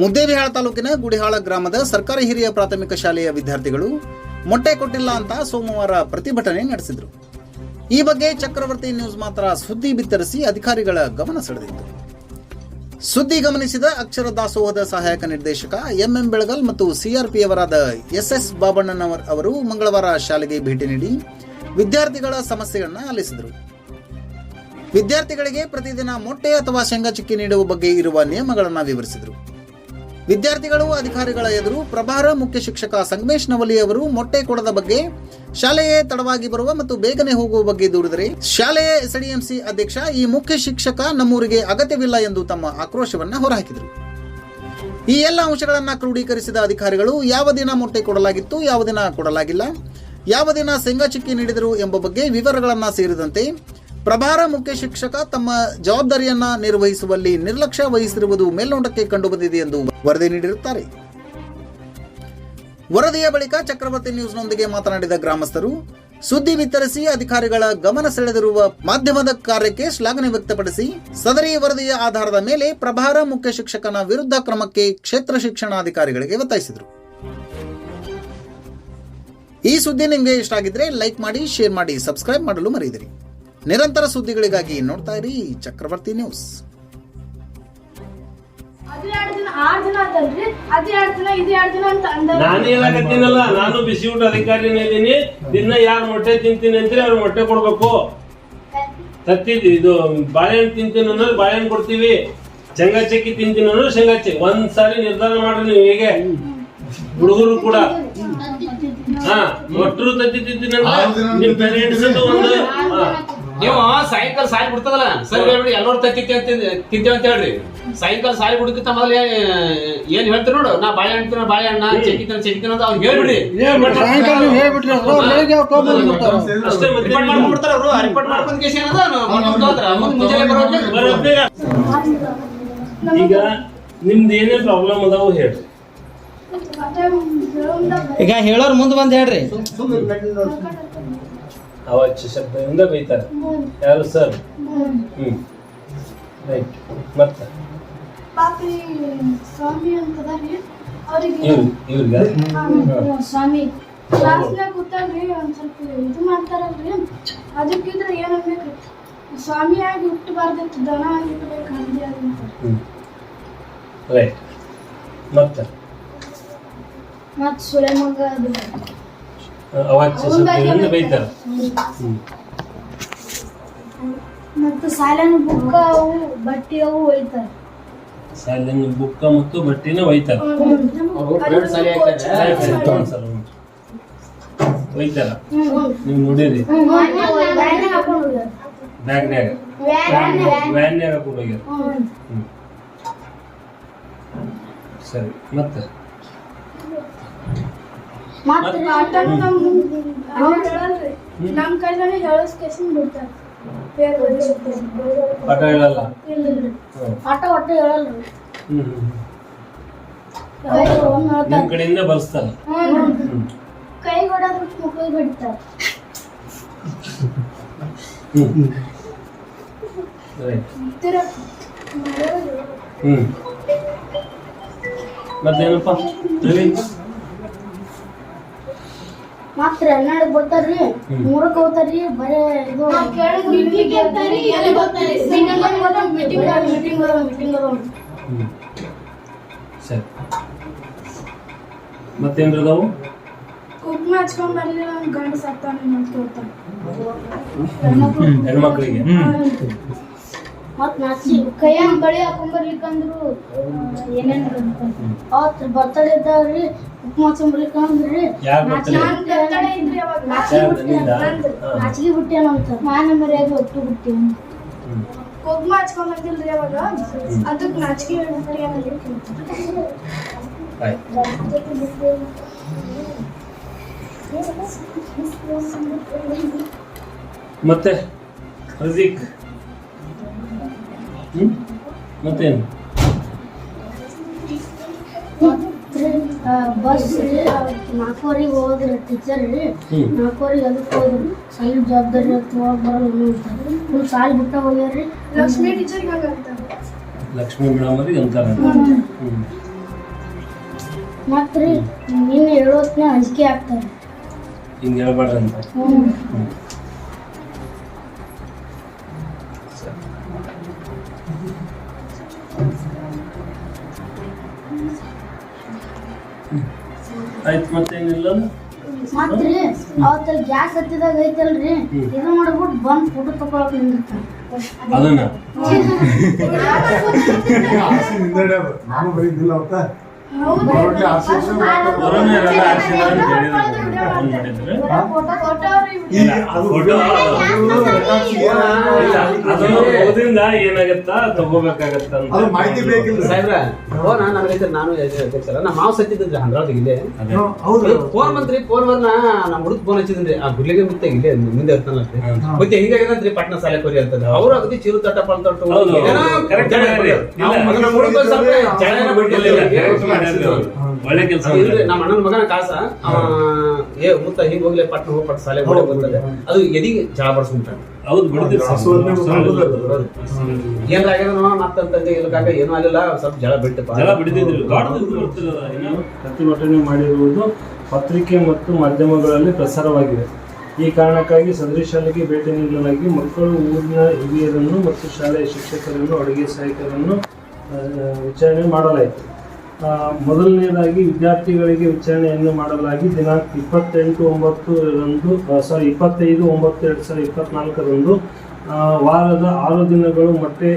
ಮುದ್ದೇಬಿಹಾಳ ತಾಲೂಕಿನ ಗುಡಿಹಾಳ ಗ್ರಾಮದ ಸರ್ಕಾರಿ ಹಿರಿಯ ಪ್ರಾಥಮಿಕ ಶಾಲೆಯ ವಿದ್ಯಾರ್ಥಿಗಳು ಮೊಟ್ಟೆ ಕೊಟ್ಟಿಲ್ಲ ಅಂತ ಸೋಮವಾರ ಪ್ರತಿಭಟನೆ ನಡೆಸಿದರು. ಈ ಬಗ್ಗೆ ಚಕ್ರವರ್ತಿ ನ್ಯೂಸ್ ಮಾತ್ರ ಸುದ್ದಿ ಬಿತ್ತರಿಸಿ ಅಧಿಕಾರಿಗಳ ಗಮನ ಸೆಳೆದಿತ್ತು. ಸುದ್ದಿ ಗಮನಿಸಿದ ಅಕ್ಷರ ದಾಸೋಹದ ಸಹಾಯಕ ನಿರ್ದೇಶಕ ಎಂಎಂ ಬೆಳಗಲ್ ಮತ್ತು ಸಿಆರ್ಪಿಯವರಾದ ಎಸ್ಎಸ್ ಬಾಬಣ್ಣನವರ್ ಅವರು ಮಂಗಳವಾರ ಶಾಲೆಗೆ ಭೇಟಿ ನೀಡಿ ವಿದ್ಯಾರ್ಥಿಗಳ ಸಮಸ್ಯೆಗಳನ್ನು ಆಲಿಸಿದರು. ವಿದ್ಯಾರ್ಥಿಗಳಿಗೆ ಪ್ರತಿದಿನ ಮೊಟ್ಟೆ ಅಥವಾ ಶೇಂಗಾ ಚಿಕ್ಕಿ ನೀಡುವ ಬಗ್ಗೆ ಇರುವ ನಿಯಮಗಳನ್ನು ವಿವರಿಸಿದರು. ವಿದ್ಯಾರ್ಥಿಗಳು, ಅಧಿಕಾರಿಗಳ ಎದುರು ಪ್ರಭಾರ, ಮುಖ್ಯ ಶಿಕ್ಷಕ ಸಂಗಮೇಶ್ ನವಲಿ ಅವರು ಮೊಟ್ಟೆ ಕೊಡದ ಬಗ್ಗೆ, ಶಾಲೆಯೇ ತಡವಾಗಿ ಬರುವ ಮತ್ತು ಬೇಗನೆ ಹೋಗುವ ಬಗ್ಗೆ ದೂರಿದರೆ, ಶಾಲೆಯ ಎಸ್ಡಿಎಂಸಿ ಅಧ್ಯಕ್ಷ, ಈ ಮುಖ್ಯ ಶಿಕ್ಷಕ ನಮ್ಮೂರಿಗೆ ಅಗತ್ಯವಿಲ್ಲ ಎಂದು ತಮ್ಮ ಆಕ್ರೋಶವನ್ನು ಹೊರಹಾಕಿದರು. ಈ ಎಲ್ಲ ಅಂಶಗಳನ್ನು ಕ್ರೋಢೀಕರಿಸಿದ ಅಧಿಕಾರಿಗಳು, ಯಾವ ದಿನ ಮೊಟ್ಟೆ ಕೊಡಲಾಗಿತ್ತು, ಯಾವ ದಿನ ಕೊಡಲಾಗಿಲ್ಲ, ಯಾವ ದಿನ ಶೇಂಗಾ ಚಿಕ್ಕಿ ನೀಡಿದರು ಎಂಬ ಬಗ್ಗೆ ವಿವರಗಳನ್ನ ಸೇರಿದಂತೆ ಪ್ರಭಾರ ಮುಖ್ಯ ಶಿಕ್ಷಕ ತಮ್ಮ ಜವಾಬ್ದಾರಿಯನ್ನ ನಿರ್ವಹಿಸುವಲ್ಲಿ ನಿರ್ಲಕ್ಷ್ಯ ವಹಿಸಿರುವುದು ಮೇಲ್ನೋಟಕ್ಕೆ ಕಂಡುಬಂದಿದೆ ಎಂದು ವರದಿ ನೀಡಿರುತ್ತಾರೆ. ವರದಿಯ ಬಳಿಕ ಚಕ್ರವರ್ತಿ ನ್ಯೂಸ್ನೊಂದಿಗೆ ಮಾತನಾಡಿದ ಗ್ರಾಮಸ್ಥರು, ಸುದ್ದಿ ವಿತರಿಸಿ ಅಧಿಕಾರಿಗಳ ಗಮನ ಸೆಳೆದಿರುವ ಮಾಧ್ಯಮದ ಕಾರ್ಯಕ್ಕೆ ಶ್ಲಾಘನೆ ವ್ಯಕ್ತಪಡಿಸಿ, ಸದರಿ ವರದಿಯ ಆಧಾರದ ಮೇಲೆ ಪ್ರಭಾರ ಮುಖ್ಯ ಶಿಕ್ಷಕನ ವಿರುದ್ಧ ಕ್ರಮಕ್ಕೆ ಕ್ಷೇತ್ರ ಶಿಕ್ಷಣಾಧಿಕಾರಿಗಳಿಗೆ ಒತ್ತಾಯಿಸಿದರು. ಈ ಸುದ್ದಿ ನಿಮಗೆ ಇಷ್ಟ ಆಗಿದ್ರೆ ಲೈಕ್ ಮಾಡಿ, ಶೇರ್ ಮಾಡಿ, ಸಬ್ಸ್ಕ್ರೈಬ್ ಮಾಡಲು ಮರೆಯದಿರಿ. ನಿರಂತರ ಸುದ್ದಿಗಳಿಗಾಗಿ ನೋಡ್ತಾ ಇರಿ ಚಕ್ರವರ್ತಿ ನ್ಯೂಸ್. ನಾನು ಹೇಳಕತ್ತೀನಲ್ಲ ನಾನು ಬಿಸಿ ಊಟ ಅಧಿಕಾರಿನೇ ಇದೀನಿ ದಿನ ಯಾರು ಮೊಟ್ಟೆ ತಿಂತೀನಿ ಅಂತೀರಿ ಅವ್ರು ಮೊಟ್ಟೆ ಕೊಡ್ಬೇಕು. ತತ್ತಿದ್ವಿ ಇದು ಬಾಳೆಹಣ್ಣು ತಿಂತೀನಿ ಅನ್ನೋದು ಬಾಳೆಹಣ್ಣು ಕೊಡ್ತೀವಿ. ಶೇಂಗಾ ಚಕ್ಕಿ ತಿಂತೀನಿ ಅನ್ನೋದು ಶೇಂಗಾ ಚಕ್ಕಿ ಒಂದ್ ಸಾರಿ ನಿರ್ಧಾರ ಮಾಡ್ರಿ ನೀವು ಹೇಗೆ. ಹುಡುಗರು ಕೂಡ. ಹಾ ಮೊಟ್ಟರು ತತ್ತಿ ತಿಂತೀನಿ ಅಂದ್ರೆ ನಿಮ್ ಪೇರೆಂಟ್ಸ್ ಒಂದು ಹಾ. ನೀವು ಸಾಯಂಕಾಲ ಸಾಲಿ ಬಿಡ್ತದಲ್ಲ? ಸರ್ ಹೇಳ್ಬಿಡಿ ಎಲ್ಲರೂ ತತ್ತಿತ್ತೆ ಅಂತ ತಿಂತೇವೆ ಅಂತ ಹೇಳ್ರಿ. ಸಾಯಂಕಾಲ ಸಾಲಿ ಬಿಡಕ್ಕಿಂತ ಮೊದಲೇ ಏನ್ ಹೇಳ್ತೀರ ನೋಡು ನಾ ಬಾಳೆಹಣ್ಣು ಬಾಳೆ ಹಣ್ಣ ಚೆಕ್ಕಿತಾನ ಚೆಕ್ಕಿತಾನ ಅಂತ ಅವ್ರು ಹೇಳ್ಬಿಡಿ. ಅಷ್ಟೇ ಮತ್ತೆ ರಿಪೋರ್ಟ್ ಮಾಡ್ಬಿಡ್ತಾರ ಅವರು ರಿಪೋರ್ಟ್ ಮಾಡ್ಕೊಂಡ್ ಕೇಸ್ ಏನದ? ಮುಂದೆ ಹೋದ್ರ ಮುಂದೆ ಮುಂಜಾನೆ ಬರೋಕೆ ಬರೋಬ್ಬರಿ ಈಗ ನಿಮ್ದು ಏನೇ ಪ್ರಾಬ್ಲಮ್ ಅದಾವ ಹೇಳ್ರಿ ಈಗ ಹೇಳೋರ್ ಮುಂದ್ ಬಂದ್ ಹೇಳ್ರಿ. ಅವಾಚ್ಯ ಶಬ್ದದಿಂದ ಬೈತಾರೆ ಯಾರು ಸರ್ ಹ್ಮ್. ರೈಟ್ ಮತ್ತೆ? ಪಾಪಿ ಸ್ವಾಮಿ ಅಂತದಾರಿ ಅವ್ರಿಗೆ ಇವ್ರು ಇವ್ರಿಗ? ಸ್ವಾಮಿ. ಕ್ಲಾಸ್ನಾಗ ಕೂತಾಗ್ರಿ ಒಂದು ಸ್ವಲ್ಪ ಇದು ಮಾಡ್ತಾರಲ್ರಿ. ಅದಕ್ಕಿದ್ರೆ ಏನು ಅನ್ಬೇಕ್ರಿ ಸ್ವಾಮಿ ಆಗಿ ಹುಟ್ಟಬಾರ್ದಿತ್ತು ದನ ಆಗಿ ಹುಟ್ಟಬೇಕು ಹಂದಿ ಅಂತ. ರೈಟ್ ಮತ್ತ? ಮತ್ತೆ ಸುಳೆ ಮಗ ಅದು. ಅವಾಚ್ಯ ಶಬ್ದದಿಂದ ಬೈತಾರೆ. ಹ್ಮ್. ಮತ್ತು ಸಾಲನ ಬುಕ್ಕ ಅವು ಬಟ್ಟಿ ಅವು ಒಯ್ತಾರೆ. ಶಾಲೆನ ಬುಕ್ಕ ಮತ್ತು ಬಟ್ಟಿನ ಒಯ್ತಾರ. ಒಯ್ತಾರ. ನೀವು ನೋಡಿರಿ. ಬ್ಯಾಗ್ನ್ಯಾಗ ವ್ಯಾನ್ಯಾಗ ಹೋಗ್ಯಾರ. ಹ್ಮ್. ಸರಿ ಮತ್ತೆ? ಮತ್ತೆ ಆಟನ ನಮ್ ನಮ್ ಕೈಲೇ ಹೇಳಿಸ್ಕೇಸಿಂದ್ ಬಿಡ್ತಾರೆ. ಪಾಠ ಹೇಳಲ್ಲ? ಆಟ ಒಟ್ಟು ಹೇಳಲ್ರಿ. ನಿಮ್ ಕಡೆಯಿಂದ ಕೈ ಹೊಡೆದ್ರು ಮಕ್ಕಳಿಗೆ ಬಿಡ್ತಾರೆ. Right hmm. ಮತ್ತೇನಪ್ಪ? ರವಿ ಮಾತ್ರ ಹನ್ನೆರಡು ಬರ್ತಾರ್ರಿ ಮೂರಕ್ಕೆ ಹೋಗ್ತಾರ್ರಿ ಬರೇ ಇದು ಮೀಟಿಂಗ್ ಇರ್ತಾರಿ ಎಲ್ಲಿ ಬರ್ತಾರಿ ಮೀಟಿಂಗ್ ಮೀಟಿಂಗ್ ಸರಿ. ಮತ್ತೇನ್ರಿ ಅದಾವು? ಹಚ್ಕೊಂಡ್ ನಮ್ ಗಂಡ ಸತ್ತಾನ ಅಂತ ಕೇಳ್ತಾನೆ. ಹೆಣ್ಮಕ್ಳಿಗೆ? ಮತ್ ನಾಚಿ ಕೈಯಾಗ ಬಳಿ ಹಾಕೊಂಬರ್ಲಿಕ್ಕಂದ್ರು ಏನೇನ್ ಅವತ್ ಬರ್ತಡೆ ಇದ್ದಾವ್ರಿ ಕುಕ್ಮ ಹಚ್ಕೊಂಬರ್ಲಿಕ್ಕಂದ್ರಿ. ನಾಚಿಗೆ ಬಿಟ್ಟೇನಂತ ಮಾನ ಮರ್ಯಾದೆ ಒಟ್ಟು ಬಿಟ್ಟೇನು ಹ್ಮ್. ಕುಗ್ಮ ಹಚ್ಕೊಂಡ್ ಬಂದಿಲ್ರಿ ಅವಾಗ? ಅದಕ್ಕೆ ಏನಾದ್ರು ಮತ್ತೆ ರಜೀಕ್ ಹ್ಮ್? ಮತ್ತೇನು? ಬಸ್ ನಾಲ್ಕೂವರೆಗೆ ಹೋದ್ರೆ ಟೀಚರ್ ರೀ. ನಾಲ್ಕೂವರೆಗೆ ಅದಕ್ಕೆ ಹೋದ್ರು? ಸೈಡ್ ಜವಾಬ್ದಾರಿ ಅಂತಾರೆ ಫುಲ್ ಸಾಲಿ ಬಿಟ್ಟ ಹೋಗ್ಯಾರ್ರಿ ಲಕ್ಷ್ಮಿ ಟೀಚರ್ಗೆ ಹಂಗಂತ ಲಕ್ಷ್ಮೀ ಮೇಡಮ್ ಅವ್ರಿಗೆ ಅಂತಾರ. ಹ್ಮ್. ಮತ್ತೆ ರೀ ನಿನ್ನೆ ಹೇಳೋತ್ನ ಅಂಜಿಕೆ ಆಗ್ತಾರೆ ಹಿಂಗೆ ಹೇಳ್ಬಾರ್ದಂತ. ಹ್ಞೂ ಆಯ್ತು ಮತ್ತೇನಿಲ್ಲ ಅದನ್ನ ರೀ ಅವತ್ತಲ್ಲಿ ಗ್ಯಾಸ್ ಹತ್ತಿದಾಗ ಐತಲ್ರಿ ಇದು ಮಾಡ್ಬಿಟ್ಟು ಬಂದ್ ಫೋಟೋ ತಗೊಳಕ್ ನಿಂದಿರ್ತಾರೆ. ಅದನ್ನ? ಓದಿಂದ ಏನಾಗತ್ತಾ? ತಗೋಬೇಕಾಗತ್ತ ಮಾಹಿತಿ ಬೇಕಿಲ್ಲ. ಸಾಹೇಬ್ರ ನಾನು ನನಗೈತೆ ನಾನು ಅಧ್ಯಕ್ಷರ ನಮ್ಮ ಮಾವು ಸತ್ತಿದ್ರಿ ಇಲ್ಲೇ. ಹೌದು. ಫೋನ್ ಬಂತ್ರಿ ಫೋನ್ ಬಂದ ನಮ್ಮ ಹುಡುಗ ಫೋನ್ ಹಚ್ಚಿದ್ರಿ ಆ ಗುಡ್ಲಿಗೆ ಮುತ್ತೆ ಇಲ್ಲೇ ಮುಂದೆ ಇರ್ತಾನಲ್ರಿ ಮತ್ತೆ ಹಿಂಗಾಗದಂತ್ರಿ ಪಟ್ನ ಸಾಲೆ ಕೊರಿ ಅಂತ ಅವ್ರು ಅಗದಿ ಚಿರು ತಟ್ಟ ಹೌದು, ಒಳ್ಳೆ ಕೆಲಸ ನಮ್ಮ ಅಣ್ಣನ ಮಗನ ಕಾಸ ಏ ಮುತ್ತ ಹಿಂಗ್ ಹೋಗ್ಲಿ ಪಟ್ನ ಹೋಗಿ ಪಟ್ ಸಾಲೆ ಮಾಡಿ ಬರ್ತದೆ. ಅದು ಎದಿಗೆ ಜಳ ಬಡ್ಸ್ಬಿಟ್ಟಾನ ಹೌದು ಏನಾಗ್ಯದ ಮತ್ತಂತಂದೆ ಇಲ್ಲಕಾಗ ಏನೂ ಆಗಿಲ್ಲ ಸ್ವಲ್ಪ ಜಳ ಬಿಟ್ಟಪ್ಪ. ಜಳ ಪ್ರತಿಭಟನೆ ಮಾಡಿರುವುದು ಪತ್ರಿಕೆ ಮತ್ತು ಮಾಧ್ಯಮಗಳಲ್ಲಿ ಪ್ರಸಾರವಾಗಿದೆ. ಈ ಕಾರಣಕ್ಕಾಗಿ ಸದರಿ ಶಾಲೆಗೆ ಭೇಟಿ ನೀಡಲಾಗಿ ಮಕ್ಕಳು ಊರಿನ ಹಿರಿಯರನ್ನು ಮತ್ತು ಶಾಲೆಯ ಶಿಕ್ಷಕರನ್ನು ಅಡುಗೆ ಸಹಾಯಕರನ್ನು ವಿಚಾರಣೆ ಮಾಡಲಾಯಿತು. ಆ, ಮೊದಲನೆಯದಾಗಿ ವಿದ್ಯಾರ್ಥಿಗಳಿಗೆ ವಿಚಾರಣೆಯನ್ನು ಮಾಡಲಾಗಿ ದಿನಾಂಕ ಇಪ್ಪತ್ತೆಂಟು ಒಂಬತ್ತು ರಂದು ಸಾರಿ ಇಪ್ಪತ್ತೈದು ಒಂಬತ್ತು ಎರಡು ಸಾವಿರದ ಇಪ್ಪತ್ತ್ನಾಲ್ಕರಂದು ವಾರದ ಆರು ದಿನಗಳು ಮೊಟ್ಟೆ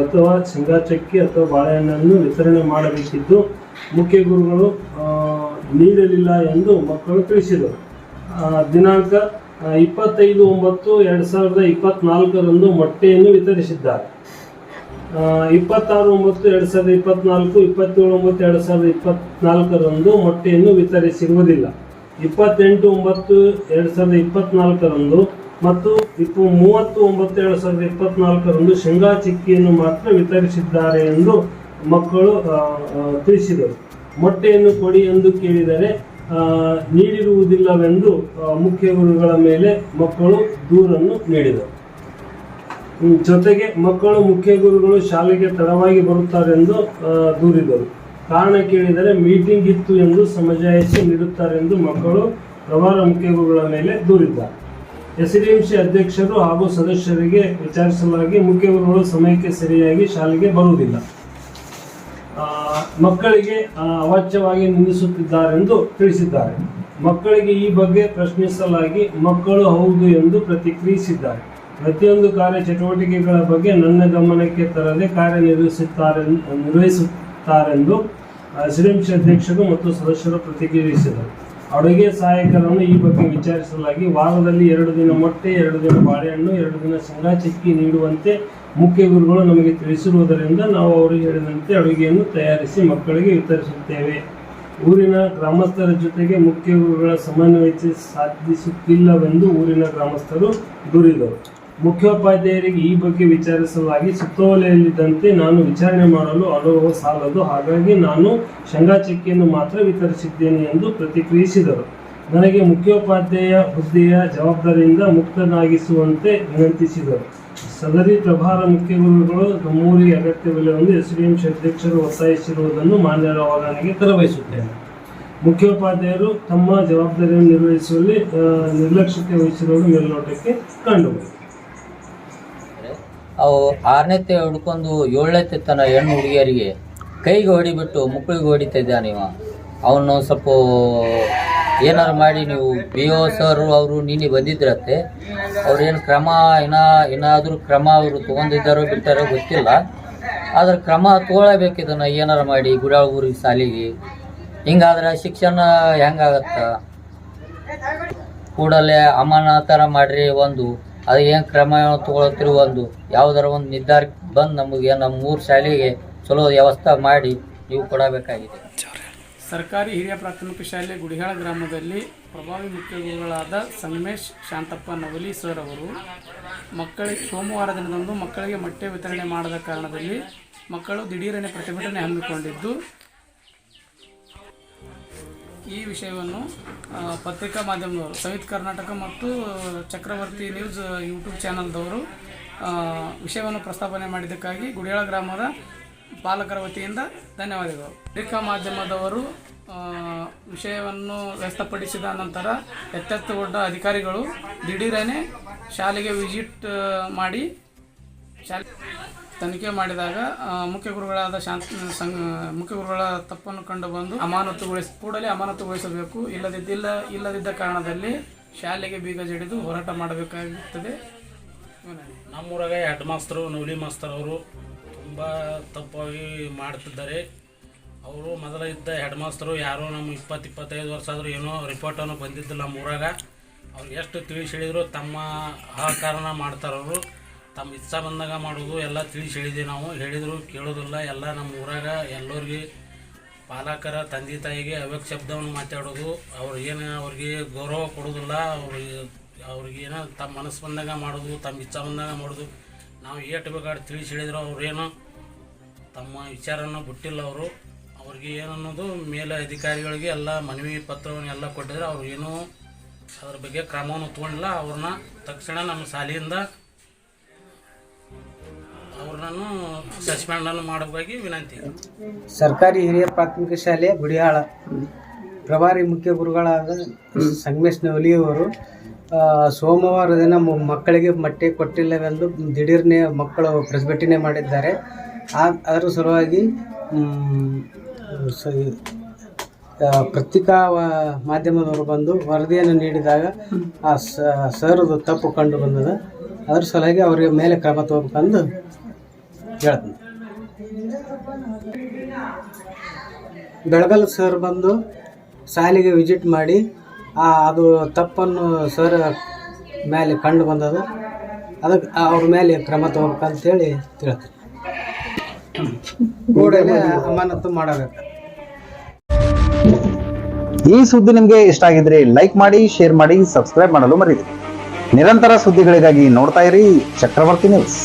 ಅಥವಾ ಶೇಂಗಾ ಚಕ್ಕಿ ಅಥವಾ ಬಾಳೆಹಣ್ಣನ್ನು ವಿತರಣೆ ಮಾಡಬೇಕಿದ್ದು ಮುಖ್ಯ ಗುರುಗಳು ನೀಡಲಿಲ್ಲ ಎಂದು ಮಕ್ಕಳು ತಿಳಿಸಿದರು. ದಿನಾಂಕ ಇಪ್ಪತ್ತೈದು ಒಂಬತ್ತು ಎರಡು ಸಾವಿರದ ಇಪ್ಪತ್ತ್ನಾಲ್ಕರಂದು ಮೊಟ್ಟೆಯನ್ನು ವಿತರಿಸಿದ್ದಾರೆ. ಇಪ್ಪತ್ತಾರು ಒಂಬತ್ತು ಎರಡು ಸಾವಿರದ ಇಪ್ಪತ್ನಾಲ್ಕು, ಇಪ್ಪತ್ತೇಳು ಒಂಬತ್ತು ಎರಡು ಸಾವಿರದ ಇಪ್ಪತ್ನಾಲ್ಕರಂದು ಮೊಟ್ಟೆಯನ್ನು ವಿತರಿಸಿರುವುದಿಲ್ಲ. ಇಪ್ಪತ್ತೆಂಟು ಒಂಬತ್ತು ಎರಡು ಸಾವಿರದ ಇಪ್ಪತ್ನಾಲ್ಕರಂದು ಮತ್ತು ಇಪ್ಪ, ಮೂವತ್ತು ಒಂಬತ್ತು ಎರಡು ಸಾವಿರದ ಇಪ್ಪತ್ನಾಲ್ಕರಂದು ಶೇಂಗಾ ಚಿಕ್ಕಿಯನ್ನು ಮಾತ್ರ ವಿತರಿಸಿದ್ದಾರೆ ಎಂದು ಮಕ್ಕಳು ತಿಳಿಸಿದರು. ಮೊಟ್ಟೆಯನ್ನು ಕೊಡಿ ಎಂದು ಕೇಳಿದರೆ ನೀಡಿರುವುದಿಲ್ಲವೆಂದು ಮುಖ್ಯ ಗುರುಗಳ ಮೇಲೆ ಮಕ್ಕಳು ದೂರನ್ನು ನೀಡಿದರು. ಜೊತೆಗೆ ಮಕ್ಕಳು ಮುಖ್ಯ ಗುರುಗಳು ಶಾಲೆಗೆ ತಡವಾಗಿ ಬರುತ್ತಾರೆಂದು ಎಂದು ದೂರಿದರು. ಕಾರಣ ಕೇಳಿದರೆ ಮೀಟಿಂಗ್ ಇತ್ತು ಎಂದು ಸಮಜಾಯಿಷಿ ನೀಡುತ್ತಾರೆಂದು ಮಕ್ಕಳು ಪ್ರವಾರ ಮುಖ್ಯ ಗುರುಗಳ ಮೇಲೆ ದೂರಿದ್ದಾರೆ. ಎಸ್ಡಿಎಂಸಿ ಅಧ್ಯಕ್ಷರು ಹಾಗೂ ಸದಸ್ಯರಿಗೆ ವಿಚಾರಿಸಲಾಗಿ ಮುಖ್ಯ ಗುರುಗಳು ಸಮಯಕ್ಕೆ ಸರಿಯಾಗಿ ಶಾಲೆಗೆ ಬರುವುದಿಲ್ಲ. ಮಕ್ಕಳಿಗೆ ಅವಾಚ್ಯವಾಗಿ ನಿಂದಿಸುತ್ತಿದ್ದಾರೆಂದು ತಿಳಿಸಿದ್ದಾರೆ. ಮಕ್ಕಳಿಗೆ ಈ ಬಗ್ಗೆ ಪ್ರಶ್ನಿಸಲಾಗಿ ಮಕ್ಕಳು ಹೌದು ಎಂದು ಪ್ರತಿಕ್ರಿಯಿಸಿದ್ದಾರೆ. ಪ್ರತಿಯೊಂದು ಕಾರ್ಯ ಚಟುವಟಿಕೆಗಳ ಬಗ್ಗೆ ನನ್ನ ಗಮನಕ್ಕೆ ತರದೆ ಕಾರ್ಯನಿರ್ವಹಿಸುತ್ತಾರೆ ನಿರ್ವಹಿಸುತ್ತಾರೆಂದು ಶ್ರೀಂಶಿ ಅಧ್ಯಕ್ಷರು ಮತ್ತು ಸದಸ್ಯರು ಪ್ರತಿಕ್ರಿಯಿಸಿದರು. ಅಡುಗೆ ಸಹಾಯಕರನ್ನು ಈ ಬಗ್ಗೆ ವಿಚಾರಿಸಲಾಗಿ ವಾರದಲ್ಲಿ ಎರಡು ದಿನ ಮೊಟ್ಟೆ, ಎರಡು ದಿನ ಬಾಳೆಹಣ್ಣು, ಎರಡು ದಿನ ಶೇಂಗಾ ಚಿಕ್ಕಿ ನೀಡುವಂತೆ ಮುಖ್ಯ ಗುರುಗಳು ನಮಗೆ ತಿಳಿಸಿರುವುದರಿಂದ ನಾವು ಅವರು ಹೇಳಿದಂತೆ ಅಡುಗೆಯನ್ನು ತಯಾರಿಸಿ ಮಕ್ಕಳಿಗೆ ವಿತರಿಸುತ್ತೇವೆ. ಊರಿನ ಗ್ರಾಮಸ್ಥರ ಜೊತೆಗೆ ಮುಖ್ಯ ಗುರುಗಳ ಸಮನ್ವಯತೆ ಸಾಧಿಸುತ್ತಿಲ್ಲವೆಂದು ಊರಿನ ಗ್ರಾಮಸ್ಥರು ದೂರಿದರು. ಮುಖ್ಯೋಪಾಧ್ಯಾಯರಿಗೆ ಈ ಬಗ್ಗೆ ವಿಚಾರಿಸಲಾಗಿ ಸುತ್ತೋಲೆಯಲ್ಲಿದ್ದಂತೆ ನಾನು ವಿಚಾರಣೆ ಮಾಡಲು ಅನುಭವ ಸಾಲದು. ಹಾಗಾಗಿ ನಾನು ಶಂಗಾ ಚಕ್ಕಿಯನ್ನು ಮಾತ್ರ ವಿತರಿಸಿದ್ದೇನೆ ಎಂದು ಪ್ರತಿಕ್ರಿಯಿಸಿದರು. ನನಗೆ ಮುಖ್ಯೋಪಾಧ್ಯಾಯ ಹುದ್ದೆಯ ಜವಾಬ್ದಾರಿಯಿಂದ ಮುಕ್ತನಾಗಿಸುವಂತೆ ವಿನಂತಿಸಿದರು. ಸದರಿ ಪ್ರಭಾರ ಮುಖ್ಯ ಗುರುಗಳು ನಮ್ಮೂರಿಗೆ ಅಗತ್ಯವಿಲ್ಲ ಎಂದು ಶಿ ಅಧ್ಯಕ್ಷರು ಒತ್ತಾಯಿಸಿರುವುದನ್ನು ಮಾನ್ಯರ ಅವಗಣನೆಗೆ ತರಬಯಸುತ್ತೇನೆ ಮುಖ್ಯೋಪಾಧ್ಯಾಯರು ತಮ್ಮ ಜವಾಬ್ದಾರಿಯನ್ನು ನಿರ್ವಹಿಸುವಲ್ಲಿ ನಿರ್ಲಕ್ಷ್ಯತೆ ವಹಿಸಿರುವುದು ಮೇಲ್ನೋಟಕ್ಕೆ ಕಂಡುಬಂದಿದೆ ಅವು ಆರನೇತೆ ಹುಡ್ಕೊಂಡು ಏಳನೇತೆ ತನ ಹೆಣ್ಣು ಹುಡುಗಿಯರಿಗೆ ಕೈಗೆ ಹೊಡಿಬಿಟ್ಟು ಮುಕ್ಕಳಿಗೆ ಹೊಡಿತಾ ಇದ್ದಾನೆ ಇವ ಅವನು ಸ್ವಲ್ಪ ಏನಾರು ಮಾಡಿ ನೀವು ಬಿ ಓ ಸರ್ ಅವರು ನೀನೆ ಬಂದಿದ್ರತ್ತೆ ಅವ್ರೇನು ಕ್ರಮ ಇನ್ನ ಏನಾದರೂ ಕ್ರಮ ಅವರು ತೊಗೊಂಡಿದ್ದಾರೋ ಬಿಟ್ಟಾರೋ ಗೊತ್ತಿಲ್ಲ. ಆದ್ರೆ ಕ್ರಮ ತೊಗೊಳ್ಳೇಬೇಕು ಇದನ್ನು, ಏನಾರು ಮಾಡಿ ಗುಡಾಳ ಊರಿಗೆ ಸಾಲಿಗೆ. ಹಿಂಗಾದ್ರೆ ಶಿಕ್ಷಣ ಹೆಂಗಾಗತ್ತ? ಕೂಡಲೇ ಅಮಾನತರ ಮಾಡ್ರಿ ಒಂದು. ಅದು ಏನು ಕ್ರಮ ತಗೊಳ್ತಿರೋ ಒಂದು ಯಾವ್ದಾರ ಒಂದು ನಿರ್ಧಾರಕ್ಕೆ ಬಂದು ನಮಗೆ ನಮ್ಮ ಮೂರು ಶಾಲೆಗೆ ಚಲೋ ವ್ಯವಸ್ಥೆ ಮಾಡಿ ನೀವು ಕೊಡಬೇಕಾಗಿದೆ. ಸರ್ಕಾರಿ ಹಿರಿಯ ಪ್ರಾಥಮಿಕ ಶಾಲೆ ಗುಡಿಹಾಳ ಗ್ರಾಮದಲ್ಲಿ ಪ್ರಭಾವಿ ಮುಖ್ಯಗುರುಗಳಾದ ಸಂಗಮೇಶ್ ಶಾಂತಪ್ಪ ನವಲಿ ಸರ್ ಅವರು ಮಕ್ಕಳಿಗೆ ಸೋಮವಾರ ದಿನದಂದು ಮಕ್ಕಳಿಗೆ ಮೊಟ್ಟೆ ವಿತರಣೆ ಮಾಡದ ಕಾರಣದಲ್ಲಿ ಮಕ್ಕಳು ದಿಢೀರನೆ ಪ್ರತಿಭಟನೆ ಹಮ್ಮಿಕೊಂಡಿದ್ದು ಈ ವಿಷಯವನ್ನು ಪತ್ರಿಕಾ ಮಾಧ್ಯಮದವರು ಸಂಯುಕ್ತ ಕರ್ನಾಟಕ ಮತ್ತು ಚಕ್ರವರ್ತಿ ನ್ಯೂಸ್ ಯೂಟ್ಯೂಬ್ ಚಾನಲ್ದವರು ವಿಷಯವನ್ನು ಪ್ರಸ್ತಾಪನೆ ಮಾಡಿದ್ದಕ್ಕಾಗಿ ಗುಡಿಯಾಳ ಗ್ರಾಮದ ಪಾಲಕರ ವತಿಯಿಂದ ಧನ್ಯವಾದಗಳು. ಪತ್ರಿಕಾ ಮಾಧ್ಯಮದವರು ವಿಷಯವನ್ನು ವ್ಯಕ್ತಪಡಿಸಿದ ನಂತರ ಎತ್ತೆತ್ತುಗೊಂಡ ಅಧಿಕಾರಿಗಳು ದಿಢೀರನೆ ಶಾಲೆಗೆ ವಿಸಿಟ್ ಮಾಡಿ ಶಾಲೆ ತನಿಖೆ ಮಾಡಿದಾಗ ಮುಖ್ಯ ಗುರುಗಳಾದ ಶಾಂತ, ಸಂಘ, ಮುಖ್ಯ ಗುರುಗಳ ತಪ್ಪನ್ನು ಕಂಡು ಬಂದು ಅಮಾನತುಗೊಳಿಸಿ, ಕೂಡಲೇ ಅಮಾನತುಗೊಳಿಸಬೇಕು. ಇಲ್ಲದಿದ್ದಿಲ್ಲ, ಇಲ್ಲದಿದ್ದ ಕಾರಣದಲ್ಲಿ ಶಾಲೆಗೆ ಬೀಗ ಜಡಿದು ಹೋರಾಟ ಮಾಡಬೇಕಾಗುತ್ತದೆ. ನಮ್ಮೂರಾಗ ಹೆಡ್ ಮಾಸ್ತರು, ನೌಲಿ ಮಾಸ್ತರ್ ಅವರು ತುಂಬ ತಪ್ಪಾಗಿ ಮಾಡ್ತಿದ್ದಾರೆ. ಅವರು ಮೊದಲ ಇದ್ದ ಹೆಡ್ ಮಾಸ್ತರು ಯಾರೋ ನಮ್ಮ ಇಪ್ಪತ್ತು, ಇಪ್ಪತ್ತೈದು ವರ್ಷ ಆದರೂ ಏನೋ ರಿಪೋರ್ಟನ್ನು ಬಂದಿದ್ದಿಲ್ಲ ನಮ್ಮೂರಾಗ. ಅವ್ರು ಎಷ್ಟು ತಿಳಿಸಿ ಹೇಳಿದ್ರು ತಮ್ಮ ಆ ಕಾರಣ ಅವರು ತಮ್ಮ ಇಚ್ಛಾ ಬಂದಾಗ ಮಾಡೋದು ಎಲ್ಲ ತಿಳಿಸಿ ಹೇಳಿದ್ದೀವಿ ನಾವು. ಹೇಳಿದರು, ಕೇಳೋದಿಲ್ಲ. ಎಲ್ಲ ನಮ್ಮ ಊರಾಗ ಎಲ್ಲರಿಗೆ ಪಾಲಕರ, ತಂದೆ ತಾಯಿಗೆ ಅವ್ಯಕ್ ಶಬ್ದವನ್ನು ಮಾತಾಡೋದು. ಅವ್ರು ಏನು ಅವ್ರಿಗೆ ಗೌರವ ಕೊಡೋದಿಲ್ಲ. ಅವ್ರಿಗೆ ಅವ್ರಿಗೆ ಏನೋ ತಮ್ಮ ಮನಸ್ಸು ಬಂದಾಗ ಮಾಡೋದು ತಮ್ಮ ಇಚ್ಛ ಬಂದಾಗ ಮಾಡೋದು ನಾವು ಏಟು ಬೇಕಾದ್ರೆ ತಿಳಿಸಿ ಹೇಳಿದ್ರು ಅವ್ರೇನು ತಮ್ಮ ವಿಚಾರನ ಬಿಟ್ಟಿಲ್ಲ ಅವರು. ಅವ್ರಿಗೆ ಏನನ್ನೋದು ಮೇಲೆ ಅಧಿಕಾರಿಗಳಿಗೆ ಎಲ್ಲ ಮನವಿ ಪತ್ರವನ್ನು ಎಲ್ಲ ಕೊಟ್ಟಿದ್ರೆ ಅವ್ರು ಏನೂ ಅದ್ರ ಬಗ್ಗೆ ಕ್ರಮವನ್ನು ತೊಗೊಂಡಿಲ್ಲ. ಅವ್ರನ್ನ ತಕ್ಷಣ ನಮ್ಮ ಶಾಲೆಯಿಂದ ಅವ್ರನ್ನೂ ಸಸ್ಪೆಂಡನ್ನು ಮಾಡಬೇಕಾಗಿ ವಿನಂತಿ. ಸರ್ಕಾರಿ ಹಿರಿಯ ಪ್ರಾಥಮಿಕ ಶಾಲೆ ಗುಡಿಯಾಳ. ಪ್ರಭಾರಿ ಮುಖ್ಯ ಗುರುಗಳಾದ ಸಂಗಮೇಶ್ ನವಲಿಯವರು ಸೋಮವಾರ ದಿನ ಮಕ್ಕಳಿಗೆ ಮೊಟ್ಟೆ ಕೊಟ್ಟಿಲ್ಲವೆಂದು ದಿಢೀರ್ನೆ ಮಕ್ಕಳು ಪ್ರತಿಭಟನೆ ಮಾಡಿದ್ದಾರೆ. ಅದರ ಸಲುವಾಗಿ ಪತ್ರಿಕಾ ಮಾಧ್ಯಮದವರು ಬಂದು ವರದಿಯನ್ನು ನೀಡಿದಾಗ ಆ ಸರ್ದು ತಪ್ಪು ಕಂಡು ಬಂದದ. ಅದ್ರ ಸಲುವಾಗಿ ಅವರಿಗೆ ಮೇಲೆ ಕ್ರಮ ತಗೋಬೇಕಂದು ಹೇಳ್ತೀನಿ. ಬೆಳಗಲ್ ಸರ್ ಬಂದು ಶಾಲೆಗೆ ವಿಸಿಟ್ ಮಾಡಿ, ಆ, ಅದು ತಪ್ಪನ್ನು ಸರ್ ಮೇಲೆ ಕಂಡು ಬಂದದು ಅದಕ್ಕೆ ಅವ್ರ ಮೇಲೆ ಕ್ರಮ ತಗೋಬೇಕಂತೇಳಿ ತಿಳ್ತೀನಿ ಕೂಡಲೇ ಅಮಾನತು ಮಾಡಬೇಕು. ಈ ಸುದ್ದಿ ನಿಮಗೆ ಇಷ್ಟ ಆಗಿದ್ರೆ ಲೈಕ್ ಮಾಡಿ ಶೇರ್ ಮಾಡಿ ಸಬ್ಸ್ಕ್ರೈಬ್ ಮಾಡಲು ಮರಿರಿ ನಿರಂತರ ಸುದ್ದಿಗಳಿಗಾಗಿ ನೋಡ್ತಾ ಇರಿ ಚಕ್ರವರ್ತಿ ನ್ಯೂಸ್